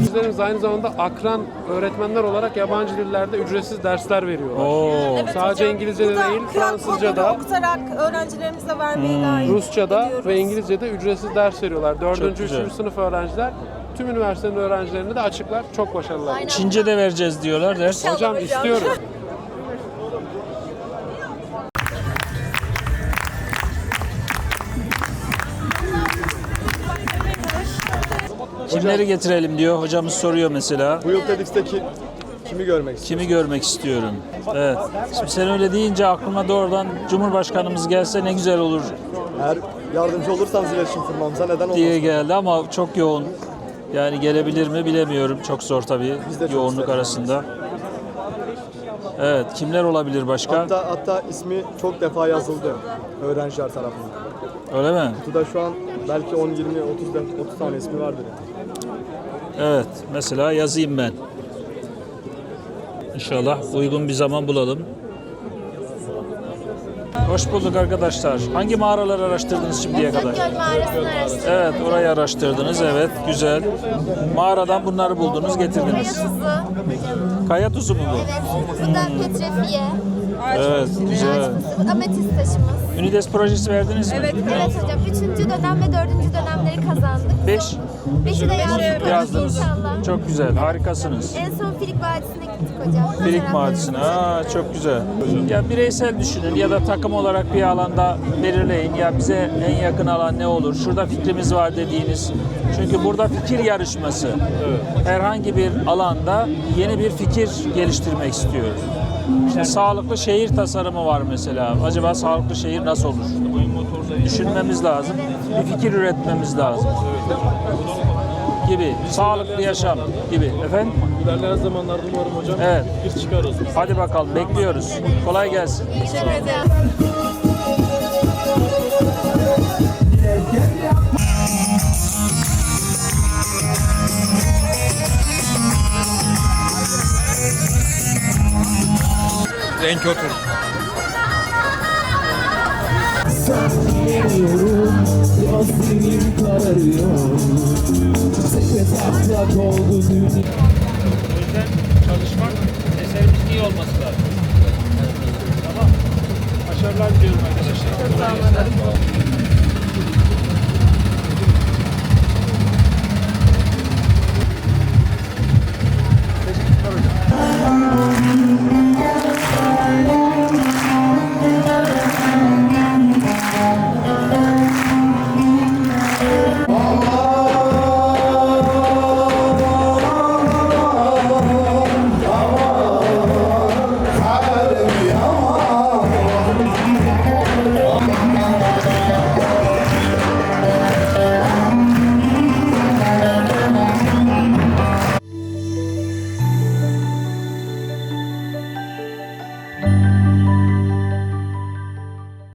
Bizlerimiz aynı zamanda akran öğretmenler olarak yabancı dillerde ücretsiz dersler veriyorlar. Oo. Evet Sadece hocam, İngilizce'de burada değil, QR Fransızca'da, kodları okutarak öğrencilerimize vermeyi gayet Rusça'da ediyoruz. ve İngilizce'de ücretsiz ders veriyorlar. 4. Çok güzel. 3. sınıf öğrenciler tüm üniversitenin öğrencilerini de açıklar. Çok başarılılar. Çince de vereceğiz diyorlar ders. Hocam hocam. istiyorum. Kimleri getirelim diyor. Hocamız soruyor mesela. Bu yıl TEDx'teki kimi görmek istiyorsun? Kimi görmek istiyorum? Evet. Şimdi sen öyle deyince aklıma doğrudan Cumhurbaşkanımız gelse ne güzel olur Eğer yardımcı olursanız iletişim firmamıza neden olmasın? diye geldi ama çok yoğun. Yani gelebilir mi bilemiyorum. Çok zor tabii Biz de çok yoğunluk isteriz. arasında. Evet, kimler olabilir başka? Hatta, hatta ismi çok defa yazıldı öğrenciler tarafından. Öyle mi? Kutuda şu an belki 10, 20, 30, de- 30 tane ismi vardır. Evet, mesela yazayım ben. İnşallah uygun bir zaman bulalım. Hoş bulduk arkadaşlar. Hangi mağaraları araştırdınız şimdiye kadar? Göl mağarasını araştırdık. Evet, orayı araştırdınız. Evet, güzel. Mağaradan bunları buldunuz, Kaya getirdiniz. tuzu. Kaya tuzu mu bu? Evet. Bu da petrefiye. Evet, güzel. Bu da ametist taşımız. Ünides projesi verdiniz mi? Evet. Evet hocam. Üçüncü dönem ve dördüncü dönemleri kazandık. Beş Beşi de yazdık. yazdınız. İnşallah. Çok güzel, harikasınız. En son Filik Vadisi'ne gittik hocam. Fotoğraflarımız. Vadisi'ne. Aa, çok güzel. Ya bireysel düşünün ya da takım olarak bir alanda belirleyin. Ya bize en yakın alan ne olur? Şurada fikrimiz var dediğiniz. Çünkü burada fikir yarışması. Herhangi bir alanda yeni bir fikir geliştirmek istiyoruz. İşte sağlıklı şehir tasarımı var mesela. Acaba sağlıklı şehir nasıl olur? Düşünmemiz lazım. Bir fikir üretmemiz lazım. Gibi. Sağlıklı yaşam gibi. Efendim? İlerleyen zamanlarda umarım hocam Evet. bir çıkarız. Hadi bakalım bekliyoruz. Kolay gelsin. Teşekkür ederim. Biz en kötü. O yüzden çalışmak, eserimiz iyi olması lazım. Tamam. Başarılar diliyorum arkadaşlar.